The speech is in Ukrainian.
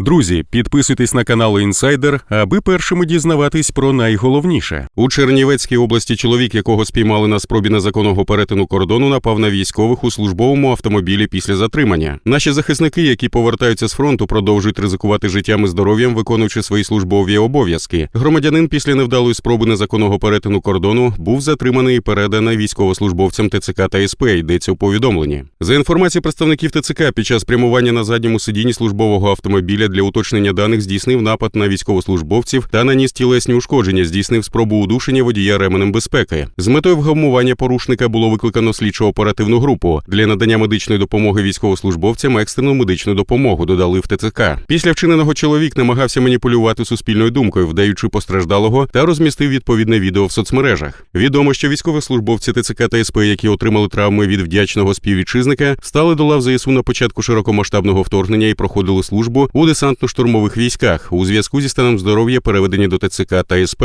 Друзі, підписуйтесь на канал Інсайдер, аби першими дізнаватись про найголовніше. У Чернівецькій області чоловік, якого спіймали на спробі незаконного перетину кордону, напав на військових у службовому автомобілі після затримання. Наші захисники, які повертаються з фронту, продовжують ризикувати життям і здоров'ям, виконуючи свої службові обов'язки. Громадянин після невдалої спроби незаконного перетину кордону був затриманий і переданий військовослужбовцям ТЦК та СП, йдеться у повідомленні. За інформацією представників ТЦК, під час прямування на задньому сидінні службового автомобіля для уточнення даних здійснив напад на військовослужбовців та наніс тілесні ушкодження, здійснив спробу удушення водія ременем безпеки. З метою вгамування порушника було викликано слідчо-оперативну групу для надання медичної допомоги військовослужбовцям екстрену медичну допомогу. Додали в ТЦК. Після вчиненого чоловік намагався маніпулювати суспільною думкою, вдаючи постраждалого, та розмістив відповідне відео в соцмережах. Відомо, що військовослужбовці ТЦК та СП, які отримали травми від вдячного співвітчизника, стали до лав ЗСУ на початку широкомасштабного вторгнення і проходили службу у десантно-штурмових військах. У зв'язку зі станом здоров'я переведені до ТЦК та СП.